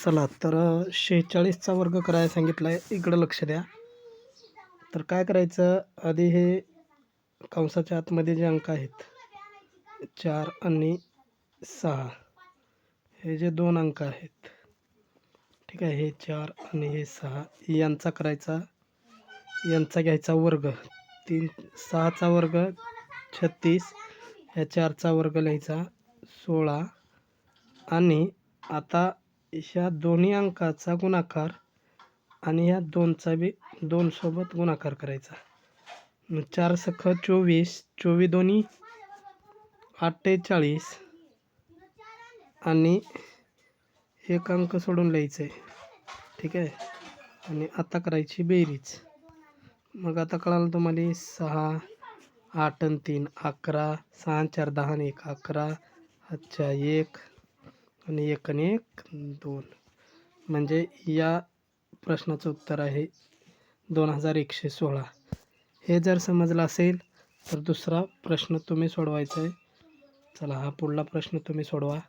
चला तर शेहेचाळीसचा वर्ग करायला सांगितला आहे इकडं लक्ष द्या. तर काय करायचं? आधी हे कंसाच्या आतमध्ये जे अंक आहेत चार आणि सहा हे जे दोन अंक आहेत ठीक आहे हे चार आणि हे सहा यांचा करायचा यांचा घ्यायचा वर्ग. तीन सहाचा वर्ग छत्तीस ह्या चारचा वर्ग लिहायचा सोळा आणि आता ह्या दोन्ही अंकाचा गुणाकार आणि ह्या दोनचा बी दोनसोबत गुणाकार करायचा. मग चार सख चोवीस चोवीस दोन्ही अठ्ठेचाळीस आणि एक अंक सोडून लिहायचं आहे ठीक आहे? आणि आता करायची बेरीज. मग आता कळालं तुम्हाला सहा आठ आणि तीन अकरा सहा चार दहा आणि एक अकरा अच्छा एक आणि एक आणि एक दोन. म्हणजे या प्रश्नाचं उत्तर आहे दोन हजार एकशे सोळा. हे जर समजलं असेल तर दुसरा प्रश्न तुम्ही सोडवायचा आहे. चला हा पुढला प्रश्न तुम्ही सोडवा.